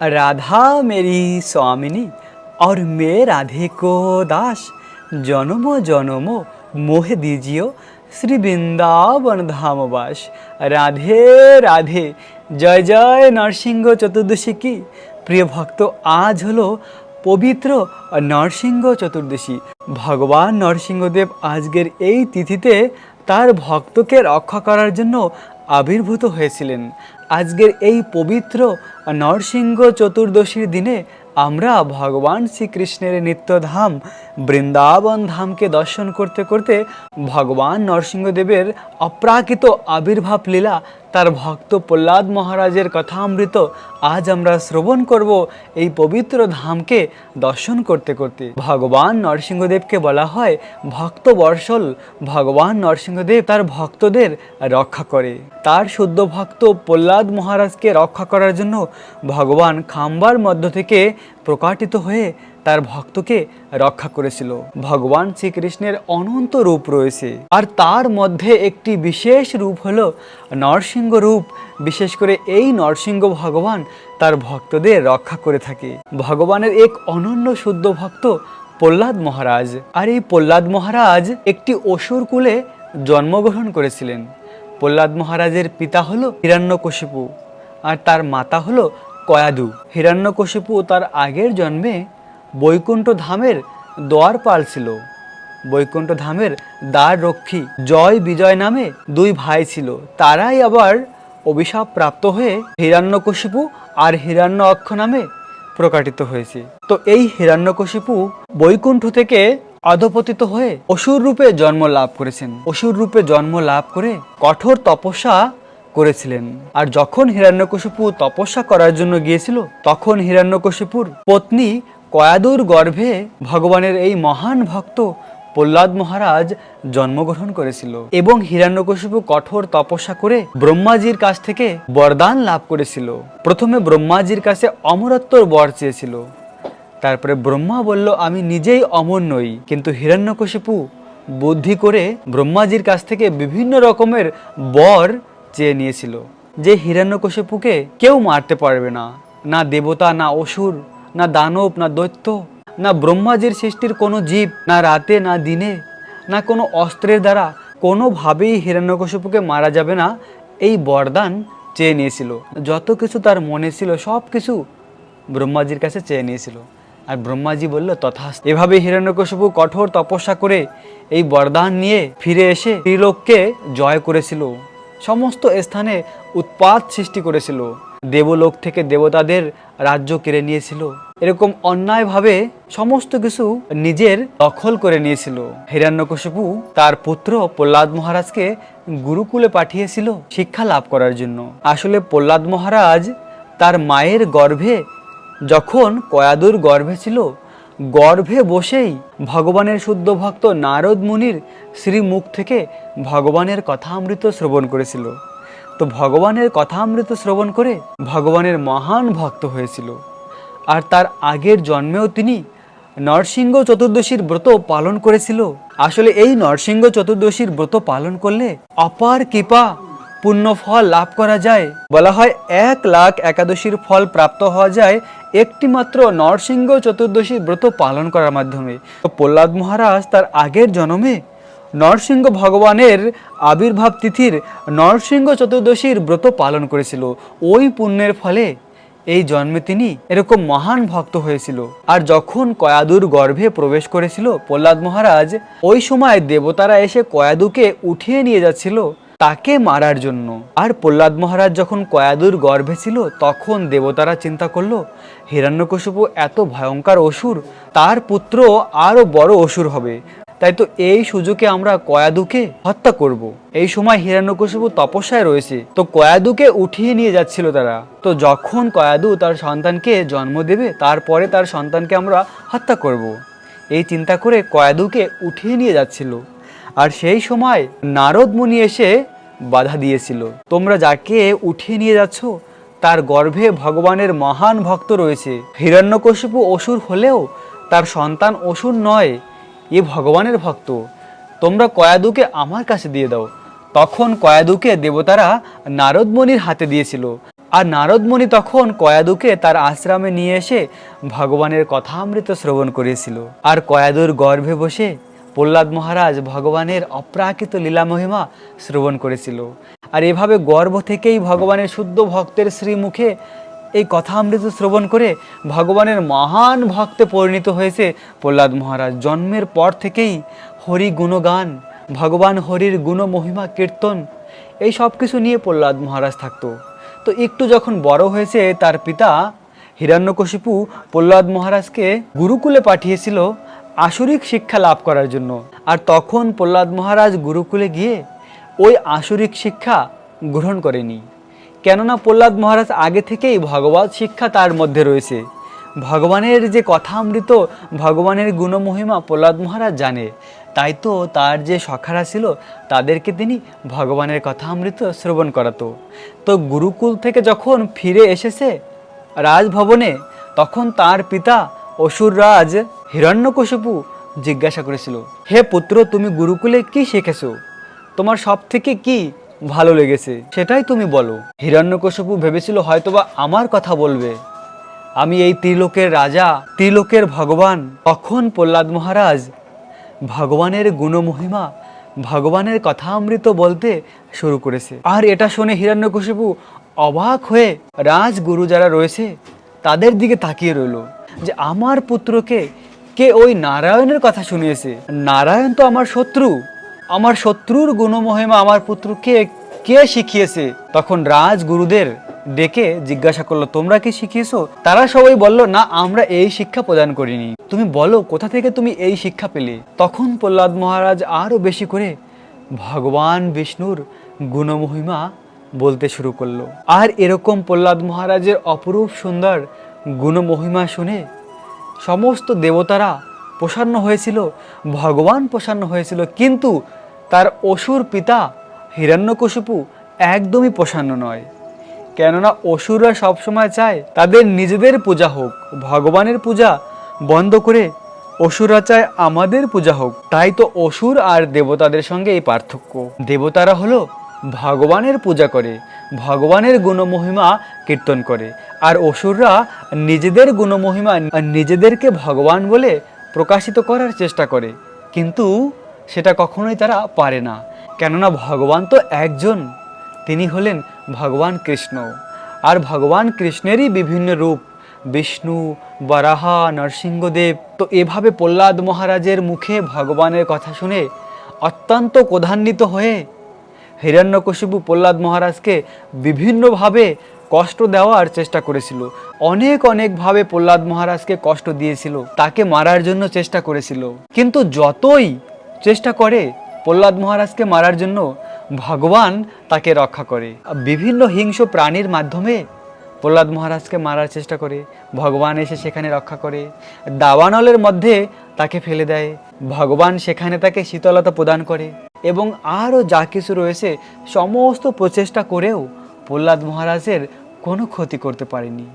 राधा मेरी स्वामिनी और मैं राधे को दास জনমো জনমো মোহে দিজিও শ্রী বৃন্দাবন ধামবাস রাধে রাধে জয় জয় নরসিংহ চতুর্দশী কি প্রিয় ভক্ত আজ হলো পবিত্র নরসিংহ চতুর্দশী ভগবান নরসিংহদেব আজকের এই তিথিতে তার ভক্তকে রক্ষা করার জন্য আবির্ভূত হয়েছিলেন আজকের এই পবিত্র নরসিংহ চতুর্দশীর দিনে আমরা ভগবান শ্রীকৃষ্ণের নিত্যধাম বৃন্দাবন ধামকে দর্শন করতে করতে ভগবান নরসিংহদেবের অপ্রাকৃত আবির্ভাব লীলা তার ভক্ত প্রহ্লাদ মহারাজের কথা কথামৃত আজ আমরা শ্রবণ করব এই পবিত্র ধামকে দর্শন করতে করতে। ভগবান নরসিংহদেবকে বলা হয় ভক্ত বর্ষল। ভগবান নরসিংহদেব তার ভক্তদের রক্ষা করে। তার শুদ্ধ ভক্ত প্রহ্লাদ মহারাজকে রক্ষা করার জন্য ভগবান খাম্বার মধ্য থেকে প্রকাটিত হয়ে তার ভক্তকে রক্ষা করেছিল। ভগবান শ্রীকৃষ্ণের অনন্ত রূপ রয়েছে। আর তার মধ্যে একটি বিশেষ রূপ হলো নরসিংহ রূপ। বিশেষ করে এই নরসিংহ ভগবান তার ভক্তদের রক্ষা করে থাকে। ভগবানের এক অনন্য শুদ্ধ ভক্ত প্রহ্লাদ মহারাজ। আর এই প্রহ্লাদ মহারাজ একটি অসুর কুলে জন্মগ্রহণ করেছিলেন। প্রহ্লাদ মহারাজের পিতা হলো হিরণ্যকশিপু। আর তার মাতা হলো কয়াদু। হিরণ্যকশিপু তার আগের জন্মে বৈকুণ্ঠ ধামের দ্বারপাল ছিল বৈকুণ্ঠ ধামের দ্বার রক্ষী জয় বিজয় নামে দুই ভাই ছিল। তারাই আবার অভিশাপ প্রাপ্ত হয়ে হিরণ্যকশিপু আর হিরণ্য অক্ষ নামে প্রকাটিত হয়েছে। তো এই হিরণ্যকশিপু বৈকুণ্ঠ থেকে অধপতিত হয়ে অসুর রূপে জন্ম লাভ করেছেন। অসুর রূপে জন্ম লাভ করে কঠোর তপস্যা করেছিলেন। আর যখন হিরণ্যকশিপু তপস্যা করার জন্য গিয়েছিল, তখন হিরণ্যকশিপুর পত্নী কয়াদুর গর্ভে ভগবানের এই মহান ভক্ত প্রহ্লাদ মহারাজ জন্মগ্রহণ করেছিল এবং হিরণ্যকশিপু কঠোর তপস্যা করে ব্রহ্মাজির কাছ থেকে বরদান লাভ করেছিল। প্রথমে ব্রহ্মাজির কাছে অমরত্বর বর চেয়েছিল। তারপরে ব্রহ্মা বলল, আমি নিজেই অমর নই। কিন্তু হিরণ্যকশিপু বুদ্ধি করে ব্রহ্মাজির কাছ থেকে বিভিন্ন রকমের বর চেয়ে নিয়েছিল, যে হিরণ্যকশিপুকে কেউ মারতে পারবে না। না দেবতা, না অসুর না দানব, না দৈত্য, না ব্রহ্মাজির সৃষ্টির কোনো জীব, না রাতে, না দিনে, না কোনো অস্ত্রের দ্বারা কোনোভাবেই হিরণ্যকশিপুকে মারা যাবে না, এই বরদান চেয়ে নিয়েছিল। যত কিছু তার মনে ছিল, সব কিছু ব্রহ্মাজির কাছে চেয়ে নিয়েছিল। আর ব্রহ্মাজি বলল তথা এভাবে হিরণ্যকশিপু কঠোর তপস্যা করে এই বরদান নিয়ে ফিরে এসে ত্রিলোককে জয় করেছিল। সমস্ত স্থানে উৎপাত সৃষ্টি করেছিল। দেবলোক থেকে দেবতাদের রাজ্য কেড়ে নিয়েছিল। এরকম অন্যায়ভাবে সমস্ত কিছু নিজের দখল করে নিয়েছিল। হিরণ্যকশিপু তার পুত্র প্রহ্লাদ মহারাজকে গুরুকুলে পাঠিয়েছিল শিক্ষা লাভ করার জন্য। আসলে প্রহ্লাদ মহারাজ তার মায়ের গর্ভে যখন কয়াদুর গর্ভে ছিল, গর্ভে বসেই ভগবানের শুদ্ধ ভক্ত নারদ মুনির শ্রীমুখ থেকে ভগবানের কথা অমৃত শ্রবণ করেছিল। তো ভগবানের কথামৃত শ্রবণ করে ভগবানের মহান ভক্ত হয়েছিল। আর তার আগের জন্মেও তিনি নরসিংহ চতুর্দশীর ব্রত পালন করেছিল। আসলে এই নরসিংহ চতুর্দশীর ব্রত পালন করলে অপার কৃপা পুণ্য ফল লাভ করা যায়। বলা হয় এক লাখ একাদশীর ফল প্রাপ্ত হওয়া যায় একটি মাত্র নরসিংহ চতুর্দশীর ব্রত পালন করার মাধ্যমে। তো প্রহ্লাদ মহারাজ তার আগের জন্মে নরসিংহ ভগবানের আবির্ভাব তিথির নরসিংহ চতুর্দশীর ব্রত পালন করেছিল। ওই পুণ্যের ফলে এই জন্মে তিনি এরকম মহান ভক্ত হয়েছিল। আর যখন কয়াদুর গর্ভে প্রবেশ করেছিল প্রহ্লাদ মহারাজ, ওই সময় দেবতারা এসে কয়াদুকে উঠিয়ে নিয়ে যাচ্ছিল তাকে মারার জন্য। আর প্রহ্লাদ মহারাজ যখন কয়াদুর গর্ভে ছিল, তখন দেবতারা চিন্তা করল, হিরণ্যকশিপু এত ভয়ঙ্কর অসুর, তার পুত্র আরও বড় অসুর হবে। তাই তো এই সুযোগে আমরা কয়াদুকে হত্যা করব। এই সময় হিরণ্যকশিপু তপস্যায় রয়েছে। তো কয়াদুকে উঠিয়ে নিয়ে যাচ্ছিল তারা। তো যখন কয়াদু তার সন্তানকে জন্ম দেবে, তারপরে তার সন্তানকে আমরা হত্যা করব। এই চিন্তা করে কয়াদুকে উঠিয়ে নিয়ে যাচ্ছিল। আর সেই সময় নারদ মুনি এসে বাধা দিয়েছিল। তোমরা যাকে উঠিয়ে নিয়ে যাচ্ছ, তার গর্ভে ভগবানের মহান ভক্ত রয়েছে। হিরণ্যকশিপু অসুর হলেও তার সন্তান অসুর নয়। এ ভগবানের ভক্ত। তোমরা কয়াদুকে আমার কাছে দিয়ে দাও। তখন কয়াদুকে দেবতারা নারদমণির হাতে দিয়েছিল। আর নারদমণি তখন কয়াদুকে তার আশ্রমে নিয়ে এসে ভগবানের কথামৃত শ্রবণ করিয়েছিল আর কয়াদুর গর্ভে বসে প্রহ্লাদ মহারাজ ভগবানের অপ্রাকৃত লীলা মহিমা শ্রবণ করেছিল। আর এভাবে গর্ভ থেকেই ভগবানের শুদ্ধ ভক্তের শ্রীমুখে এই কথামৃত শ্রবণ করে ভগবানের মহান ভক্তে পরিণত হয়েছে প্রহ্লাদ মহারাজ। জন্মের পর থেকেই হরি গুণগান, ভগবান হরির গুণ মহিমা কীর্তন, এই সব কিছু নিয়ে প্রহ্লাদ মহারাজ থাকতো। তো একটু যখন বড় হয়েছে তার পিতা হিরণ্যকশিপু প্রহ্লাদ মহারাজকে গুরুকুলে পাঠিয়েছিল আসরিক শিক্ষা লাভ করার জন্য। আর তখন প্রহ্লাদ মহারাজ গুরুকুলে গিয়ে ওই আসরিক শিক্ষা গ্রহণ করেনি। কেননা প্রহ্লাদ মহারাজ আগে থেকেই ভগবত শিক্ষা তার মধ্যে রয়েছে। ভগবানের যে কথা অমৃত ভগবানের গুণমহিমা প্রহ্লাদ মহারাজ জানে। তাই তো তার যে সখারা ছিল, তাদেরকে তিনি ভগবানের কথা অমৃত শ্রবণ করাতো। তো গুরুকুল থেকে যখন ফিরে এসেছে রাজভবনে, তখন তার পিতা অসুররাজ হিরণ্যকশিপু জিজ্ঞাসা করেছিল, হে পুত্র, তুমি গুরুকুলে কি শিখেছো? তোমার সব থেকে কি ভালো লেগেছে। সেটাই তুমি বলো। হিরণ্যকশিপু ভেবেছিল হয়তোবা আমার কথা বলবে। আমি এই ত্রিলোকের রাজা, ত্রিলোকের ভগবান তখন প্রহ্লাদ মহারাজ? ভগবানের গুণমহিমা, ভগবানের কথা অমৃত বলতে শুরু করেছে। আর এটা শুনে হিরণ্যকশিপু অবাক হয়ে রাজগুরু যারা রয়েছে, তাদের দিকে তাকিয়ে রইল যে আমার পুত্রকে কে ওই নারায়ণের কথা শুনিয়েছে? নারায়ণ তো আমার শত্রু। আমার শত্রুর গুণমহিমা আমার পুত্রকে কে শিখিয়েছে? তখন রাজগুরুদের ডেকে জিজ্ঞাসা করল, তোমরা কি শিখিয়েছো? তারা সবাই বলল, না, আমরা এই শিক্ষা প্রদান করিনি। তুমি বলো, কোথা থেকে তুমি এই শিক্ষা পেলে? তখন প্রহ্লাদ মহারাজ আরও বেশি করে ভগবান বিষ্ণুর গুণমহিমা বলতে শুরু করল। আর এরকম প্রহ্লাদ মহারাজের অপরূপ সুন্দর গুণমহিমা শুনে সমস্ত দেবতারা প্রসন্ন হয়েছিল, ভগবান প্রসন্ন হয়েছিল। কিন্তু তার অসুর পিতা হিরণ্যকশিপু একদমই প্রসন্ন নয়। কেননা অসুররা সবসময় চায় তাদের নিজেদের পূজা হোক, ভগবানের পূজা বন্ধ করে অসুররা চায় আমাদের পূজা হোক। তাই তো অসুর আর দেবতাদের সঙ্গে এই পার্থক্য। দেবতারা হলো ভগবানের পূজা করে, ভগবানের গুণমহিমা কীর্তন করে, আর অসুররা নিজেদের গুণমহিমা নিজেদেরকে ভগবান বলে প্রকাশিত করার চেষ্টা করে। কিন্তু সেটা কখনোই তারা পারে না। কেননা ভগবান তো একজন। তিনি হলেন ভগবান কৃষ্ণ। আর ভগবান কৃষ্ণেরই বিভিন্ন রূপ, বিষ্ণু, বরাহা, নরসিংহদেব। তো এভাবে প্রহ্লাদ মহারাজের মুখে ভগবানের কথা শুনে অত্যন্ত ক্রধান্বিত হয়ে হিরণ্যকশিপু প্রহ্লাদ মহারাজকে বিভিন্নভাবে কষ্ট দেওয়ার চেষ্টা করেছিল। অনেক অনেকভাবে প্রহ্লাদ মহারাজকে কষ্ট দিয়েছিল। তাকে মারার জন্য চেষ্টা করেছিল। কিন্তু যতই চেষ্টা করে প্রহ্লাদ মহারাজকে মারার জন্য ভগবান তাকে রক্ষা করে। বিভিন্ন হিংস্র প্রাণীর মাধ্যমে প্রহ্লাদ মহারাজকে মারার চেষ্টা করে। ভগবান এসে সেখানে রক্ষা করে। দাবানলের মধ্যে তাকে ফেলে দেয়। ভগবান সেখানে তাকে শীতলতা প্রদান করে এবং আরও যা কিছু রয়েছে সমস্ত প্রচেষ্টা করেও প্রহ্লাদ মহারাজের কোনো ক্ষতি করতে পারেনি।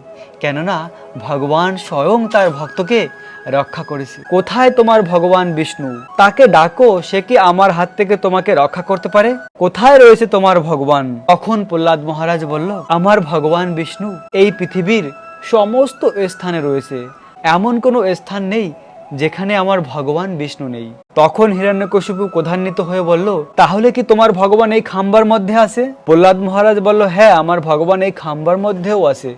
কেননা ভগবান স্বয়ং তার ভক্তকে রক্ষা করেছে। কোথায় তোমার ভগবান বিষ্ণু? তাকে ডাকো, সে কি আমার হাত থেকে তোমাকে রক্ষা করতে পারে? কোথায় রয়েছে তোমার ভগবান? তখন প্রহ্লাদ মহারাজ বলল, আমার ভগবান বিষ্ণু এই পৃথিবীর সমস্ত স্থানে রয়েছে। এমন কোনো স্থান নেই যেখানে আমার ভগবান বিষ্ণু নেই। তখন হিরণ্যকশিপু ক্রধান্বিত হয়ে বলল, তাহলে কি তোমার ভগবান এই খাম্বার মধ্যে আছে? প্রহ্লাদ মহারাজ বলল হ্যাঁ আমার ভগবান এই খাম্বার মধ্যেও আছে।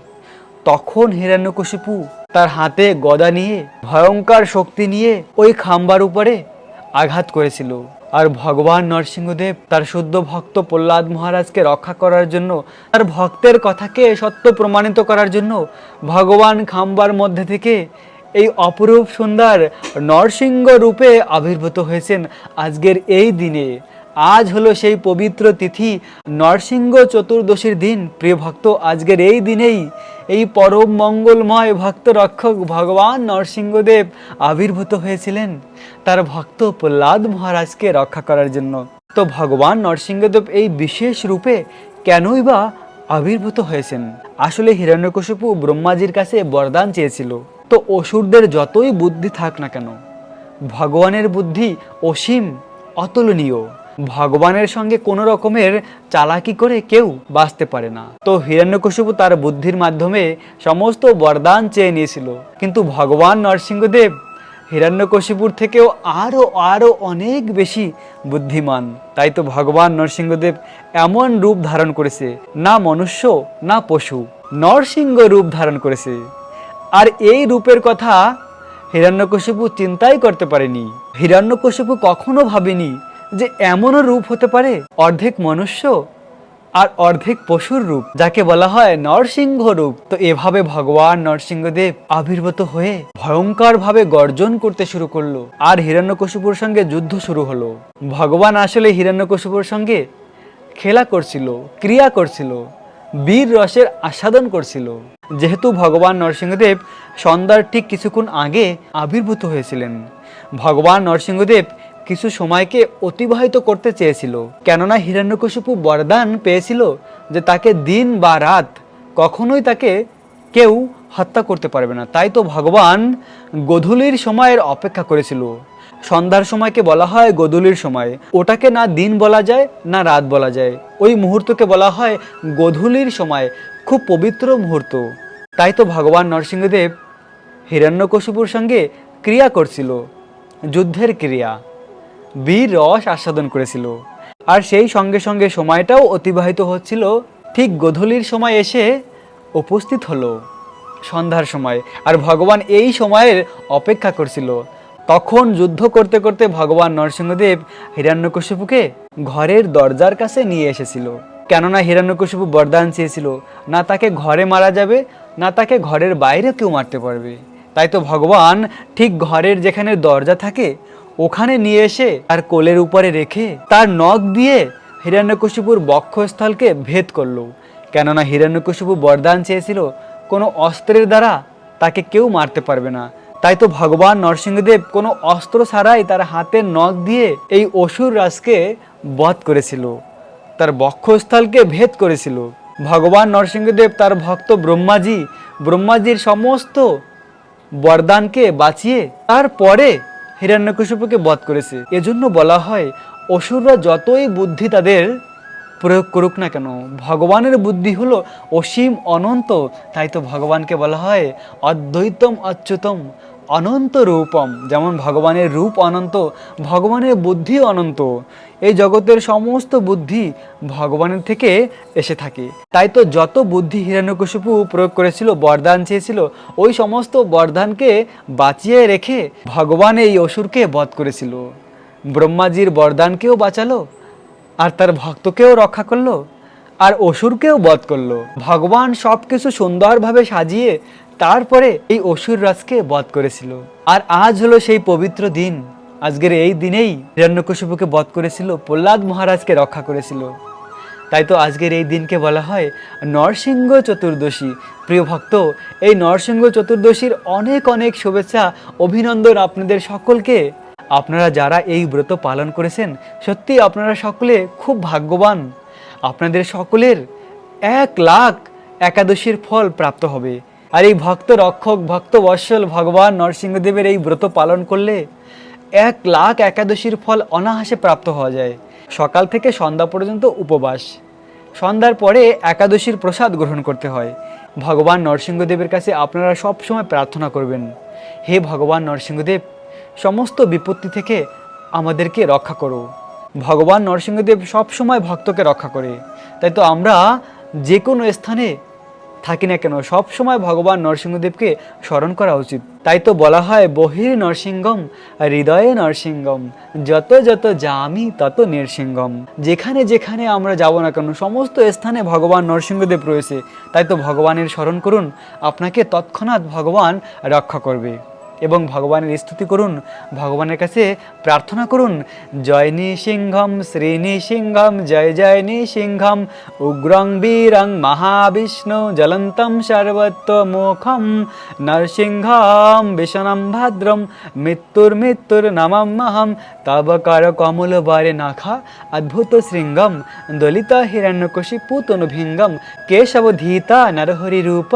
তখন হিরণ্যকশিপু তার হাতে গদা নিয়ে, ভয়ঙ্কর শক্তি নিয়ে ওই খাম্বার উপরে আঘাত করেছিল। আর ভগবান নরসিংহদেব, তার শুদ্ধ ভক্ত প্রহ্লাদ মহারাজকে রক্ষা করার জন্য, তার ভক্তের কথাকে সত্য প্রমাণিত করার জন্য ভগবান খাম্বার মধ্যে থেকে এই অপরূপ সুন্দর নরসিংহ রূপে আবির্ভূত হয়েছেন আজকের এই দিনে। আজ হলো সেই পবিত্র তিথি, নরসিংহ চতুর্দশীর দিন। প্রিয় ভক্ত, আজকের এই দিনেই এই পরম মঙ্গলময় ভক্ত রক্ষক ভগবান নরসিংহদেব আবির্ভূত হয়েছিলেন তার ভক্ত প্রহ্লাদ মহারাজকে রক্ষা করার জন্য। তো ভগবান নরসিংহদেব এই বিশেষ রূপে কেনই বা আবির্ভূত হয়েছেন? আসলে হিরণ্যকশিপু ব্রহ্মাজির কাছে বরদান চেয়েছিল। তো অসুরদের যতই বুদ্ধি থাক না কেন, ভগবানের বুদ্ধি অসীম, অতুলনীয়। ভগবানের সঙ্গে কোনো রকমের চালাকি করে কেউ বাঁচতে পারে না। তো হিরণ্যকশিপু তার বুদ্ধির মাধ্যমে সমস্ত বরদান চেয়ে নিয়েছিল। কিন্তু ভগবান নরসিংহদেব হিরণ্যকশিপুর থেকেও আরও আরও অনেক বেশি বুদ্ধিমান। তাই তো ভগবান নরসিংহদেব এমন রূপ ধারণ করেছে, না মনুষ্য, না পশু। নরসিংহ রূপ ধারণ করেছে। আর এই রূপের কথা হিরণ্যকশিপু চিন্তাই করতে পারেনি। হিরণ্যকশিপু কখনো ভাবেনি যে এমনও রূপ হতে পারে, অর্ধেক মনুষ্য আর অর্ধেক পশুর রূপ, যাকে বলা হয় নরসিংহ রূপ। তো এভাবে ভগবান নরসিংহদেব আবির্ভূত হয়ে ভয়ঙ্কর ভাবে গর্জন করতে শুরু করল আর হিরণ্যকশিপুর সঙ্গে যুদ্ধ শুরু হলো। ভগবান আসলে হিরণ্যকশিপুর সঙ্গে খেলা করছিল, ক্রিয়া করছিল। বীর রসের আস্বাদন করছিল। যেহেতু ভগবান নরসিংহদেব সন্ধ্যার ঠিক কিছুক্ষণ আগে আবির্ভূত হয়েছিলেন। ভগবান নরসিংহদেব কিছু সময়কে অতিবাহিত করতে চেয়েছিল, কেননা হিরণ্যকশিপু বরদান পেয়েছিল যে তাকে দিন বা রাত কখনোই তাকে কেউ হত্যা করতে পারবে না। তাই তো ভগবান গধূলির সময়ের অপেক্ষা করেছিল। সন্ধ্যার সময়কে বলা হয় গধূলির সময়। ওটাকে না দিন বলা যায়, না রাত বলা যায়। ওই মুহূর্তকে বলা হয় গধূলির সময়। খুব পবিত্র মুহূর্ত। তাই তো ভগবান নরসিংহদেব হিরণ্যকশিপুর সঙ্গে ক্রিয়া করছিল, যুদ্ধের ক্রিয়া। বীর রস আস্বাদন করেছিল। আর সেই সঙ্গে সঙ্গে সময়টাও অতিবাহিত হচ্ছিল। ঠিক গধূলির সময় এসে উপস্থিত হলো সন্ধ্যার সময়। আর ভগবান এই সময়ের অপেক্ষা করছিল। তখন যুদ্ধ করতে করতে ভগবান নরসিংহদেব হিরণ্যকশিপুকে ঘরের দরজার কাছে নিয়ে এসেছিল। কেননা হিরণ্যকশিপু বরদান চেয়েছিল, না তাকে ঘরে মারা যাবে, না তাকে ঘরের বাইরে কেউ মারতে পারবে। তাই তো ভগবান ঠিক ঘরের যেখানে দরজা থাকে, ওখানে নিয়ে এসে তার কোলের উপরে রেখে তার নখ দিয়ে হিরণ্যকশিপুর বক্ষস্থলকে ভেদ করল। কেননা হিরণ্যকশিপু বরদান চেয়েছিল, কোনো অস্ত্রের দ্বারা তাকে কেউ মারতে পারবে না। তাই তো ভগবান নরসিংহদেব কোনো অস্ত্র ছাড়াই তার হাতের নখ দিয়ে এই অসুর রাজকে বধ করেছিল। তার বক্ষস্থলকে ভেদ করেছিল। ভগবান নরসিংহদেব তার ভক্ত ব্রহ্মাজি, ব্রহ্মাজির সমস্ত বরদানকে বাঁচিয়ে তারপরে হিরণ্যকশিপুকে বধ করেছে। এজন্য বলা হয়, অসুররা যতই বুদ্ধি তাদের প্রয়োগ করুক না কেন, ভগবানের বুদ্ধি হলো অসীম অনন্ত। তাই তো ভগবানকে বলা হয়, অদ্বৈতম অচ্যুতম। অনন্ত রূপম, যেমন ভগবানের রূপ অনন্ত, ভগবানের বুদ্ধি অনন্ত। এই জগতের সমস্ত বুদ্ধি ভগবানের থেকে এসে থাকে। তাই তো যত বুদ্ধি হিরণ্যকশিপু প্রয়োগ করেছিল, বরদান চেয়েছিল, ওই সমস্ত বরদানকে বাঁচিয়ে রেখে ভগবান এই অসুরকে বধ করেছিল। ব্রহ্মাজির বরদানকেও বাঁচালো, আর তার ভক্তকেও রক্ষা করল, আর অসুরকেও বধ করল। ভগবান সব কিছু সুন্দরভাবে সাজিয়ে তারপরে এই অসুর রাজকে বধ করেছিল। আর আজ হলো সেই পবিত্র দিন। আজকের এই দিনেই হিরণ্যকশিপুকে বধ করেছিল, প্রহ্লাদ মহারাজকে রক্ষা করেছিল। তাই তো আজকের এই দিনকে বলা হয় নরসিংহ চতুর্দশী। প্রিয় ভক্ত, এই নরসিংহ চতুর্দশীর অনেক অনেক শুভেচ্ছা, অভিনন্দন আপনাদের সকলকে। আপনারা যারা এই ব্রত পালন করেছেন, সত্যি আপনারা সকলে খুব ভাগ্যবান। আপনাদের সকলের এক লাখ একাদশীর ফল প্রাপ্ত হবে। আর এই ভক্ত রক্ষক, ভক্ত বৎসল ভগবান নরসিংহদেবের এই ব্রত পালন করলে এক লাখ একাদশীর ফল অনাহাসে প্রাপ্ত হওয়া যায়। সকাল থেকে সন্ধ্যা পর্যন্ত উপবাস। সন্ধ্যার পরে একাদশীর প্রসাদ গ্রহণ করতে হয়। ভগবান নরসিংহদেবের কাছে আপনারা সব সময় প্রার্থনা করবেন, হে ভগবান নরসিংহদেব, সমস্ত বিপত্তি থেকে আমাদেরকে রক্ষা করো। ভগবান নরসিংহদেব সব সময় ভক্তকে রক্ষা করে। তাই তো আমরা যে কোনো স্থানে থাকি না কেন, সব সময় ভগবান নরসিংহদেবকে স্মরণ করা উচিত। তাই তো বলা হয় বহির নরসিংহম, হৃদয়ে নরসিংহম, যত যত যামি তত নৃসিংহম। যেখানে যেখানে আমরা যাব না কেন, সমস্ত স্থানে ভগবান নরসিংহদেব রয়েছে। তাই তো ভগবানের স্মরণ করুন, আপনাকে তৎক্ষণাৎ ভগবান রক্ষা করবে। এবং ভগবানের স্তুতি করুন, ভগবানের কাছে প্রার্থনা করুন, জয় নৃসিংহম, শ্রী নৃসিংহম, জয় জয় নৃসিংহম, উগ্রং বীরং মহাবিষ্ণু জলন্তম সর্বত্বমুখম নরসিংহম বিশনম ভদ্রম, মৃত্যুর মৃত্যুর নমমহম তব কর কমল বারে নাখা, অদ্ভুত শৃঙ্গম, দলিত হিরণ্যকশিপু তনুভিঙ্গম কেশবধীতা নরহরি রূপ,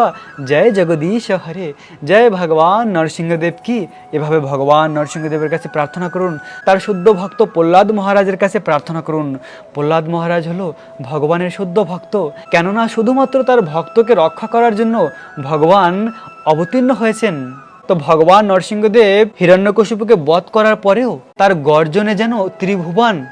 জয় জগদীশ হরে, জয় ভগবান নরসিংহদেব নরসিংহদেব কি? এভাবে ভগবান নরসিংহদেবের কাছে প্রার্থনা করুন। তার শুদ্ধ ভক্ত প্রহ্লাদ মহারাজের কাছে প্রার্থনা করুন। প্রহ্লাদ মহারাজ হলো ভগবানের শুদ্ধ ভক্ত। কেননা শুধুমাত্র তার ভক্তকে রক্ষা করার জন্য ভগবান অবতীর্ণ হয়েছেন। তো ভগবান নরসিংহদেব হিরণ্যকশিপুকে বধ করার পরেও তার গর্জনে যেন ত্রিভুবন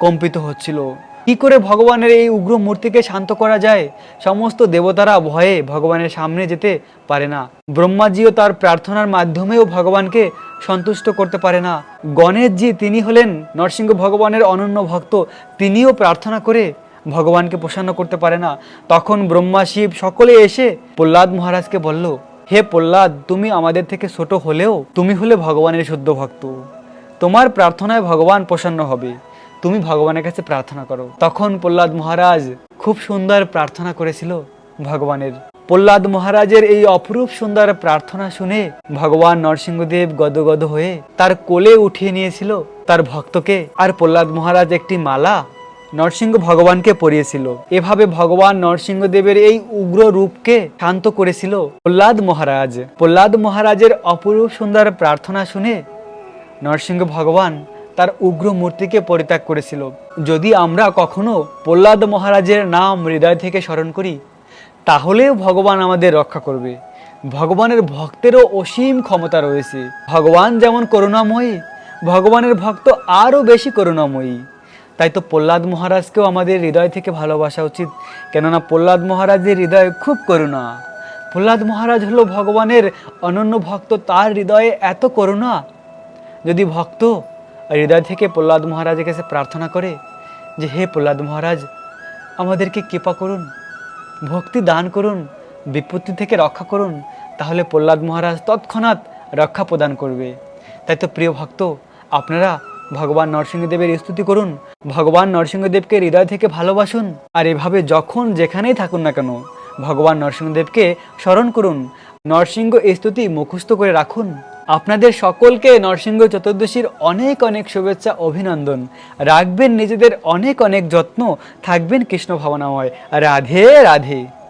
কম্পিত হচ্ছিল। কি করে ভগবানের এই উগ্র মূর্তিকে শান্ত করা যায়? সমস্ত দেবতারা ভয়ে ভগবানের সামনে যেতে পারে না। ব্রহ্মাজিও তার প্রার্থনার মাধ্যমেও ভগবানকে সন্তুষ্ট করতে পারে না। গণেশজি তিনি হলেন নরসিংহ ভগবানের অনন্য ভক্ত। তিনিও প্রার্থনা করে ভগবানকে প্রসন্ন করতে পারে না। তখন ব্রহ্মা শিব সকলে এসে প্রহ্লাদ মহারাজকে বলল, হে প্রহ্লাদ, তুমি আমাদের থেকে ছোট হলেও তুমি হলে ভগবানের শুদ্ধ ভক্ত। তোমার প্রার্থনায় ভগবান প্রসন্ন হবে। তুমি ভগবানের কাছে প্রার্থনা করো। তখন প্রহ্লাদ মহারাজ খুব সুন্দর প্রার্থনা করেছিল ভগবানের। প্রহ্লাদ মহারাজের এই অপরূপ সুন্দর প্রার্থনা শুনে ভগবান নরসিংহদেব গদগদ হয়ে তার কোলে উঠিয়ে নিয়েছিল তার ভক্তকে। আর প্রহ্লাদ মহারাজ একটি মালা নরসিংহ ভগবানকে পরিয়েছিল। এভাবে ভগবান নরসিংহদেবের এই উগ্র রূপকে শান্ত করেছিল প্রহ্লাদ মহারাজ। প্রহ্লাদ মহারাজের অপরূপ সুন্দর প্রার্থনা শুনে নরসিংহ ভগবান তার উগ্র মূর্তিকে পরিত্যাগ করেছিল। যদি আমরা কখনো প্রহ্লাদ মহারাজের নাম হৃদয় থেকে স্মরণ করি, তাহলেও ভগবান আমাদের রক্ষা করবে। ভগবানের ভক্তেরও অসীম ক্ষমতা রয়েছে। ভগবান যেমন করুণাময়ী, ভগবানের ভক্ত আরও বেশি করুণাময়ী। তাই তো প্রহ্লাদ মহারাজকেও আমাদের হৃদয় থেকে ভালোবাসা উচিত। কেননা প্রহ্লাদ মহারাজের হৃদয় খুব করুণা। প্রহ্লাদ মহারাজ হলো ভগবানের অনন্য ভক্ত, তার হৃদয়ে এত করুণা। যদি ভক্ত হৃদয় থেকে প্রহ্লাদ মহারাজের কাছে প্রার্থনা করে যে হে প্রহ্লাদ মহারাজ, আমাদেরকে কৃপা করুন, ভক্তি দান করুন, বিপত্তি থেকে রক্ষা করুন, তাহলে প্রহ্লাদ মহারাজ তৎক্ষণাৎ রক্ষা প্রদান করবে। তাই তো প্রিয় ভক্ত, আপনারা ভগবান নরসিংহদেবের স্তুতি করুন, ভগবান নরসিংহদেবকে হৃদয় থেকে ভালোবাসুন, আর এভাবে যখন যেখানেই থাকুন না কেন, ভগবান নরসিংহদেবকে স্মরণ করুন, নরসিংহ স্তুতি মুখস্থ করে রাখুন। আপনাদের সকলকে নরসিংহ চতুর্দশীর অনেক অনেক শুভেচ্ছা, অভিনন্দন। রাখবেন নিজেদের অনেক অনেক যত্ন, থাকবেন কৃষ্ণ ভাবনাময় রাধে রাধে।